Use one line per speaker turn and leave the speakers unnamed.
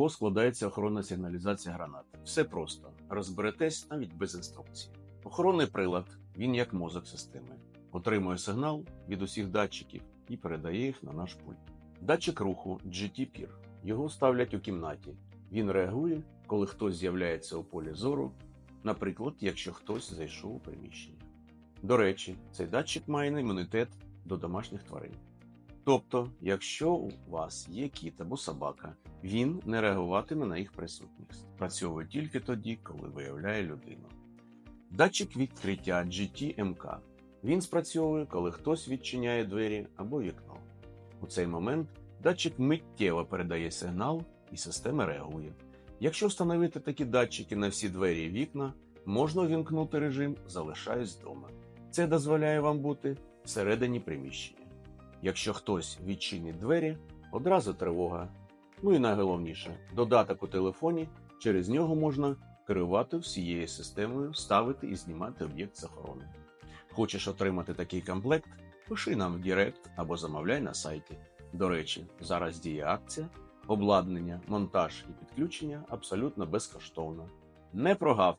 чого складається охоронна сигналізація гранат? Все просто розберетесь навіть без інструкції. Охоронний прилад, він як мозок системи, отримує сигнал від усіх датчиків і передає їх на наш пульт. Датчик руху GT-PIR. Його ставлять у кімнаті. Він реагує, коли хтось з'являється у полі зору, наприклад, якщо хтось зайшов у приміщення. До речі, цей датчик має імунітет до домашніх тварин. Тобто, якщо у вас є кіт або собака, він не реагуватиме на їх присутність. Працьовує тільки тоді, коли виявляє людину. Датчик відкриття GT-MK. Він спрацьовує, коли хтось відчиняє двері або вікно. У цей момент датчик миттєво передає сигнал і система реагує. Якщо встановити такі датчики на всі двері і вікна, можна увімкнути режим Залишаюсь вдома. Це дозволяє вам бути всередині приміщення. Якщо хтось відчинить двері, одразу тривога. Ну і найголовніше, додаток у телефоні, через нього можна керувати всією системою, ставити і знімати об'єкт з охорони. Хочеш отримати такий комплект? Пиши нам в Директ або замовляй на сайті. До речі, зараз діє акція, обладнання, монтаж і підключення абсолютно безкоштовно. Не прогав!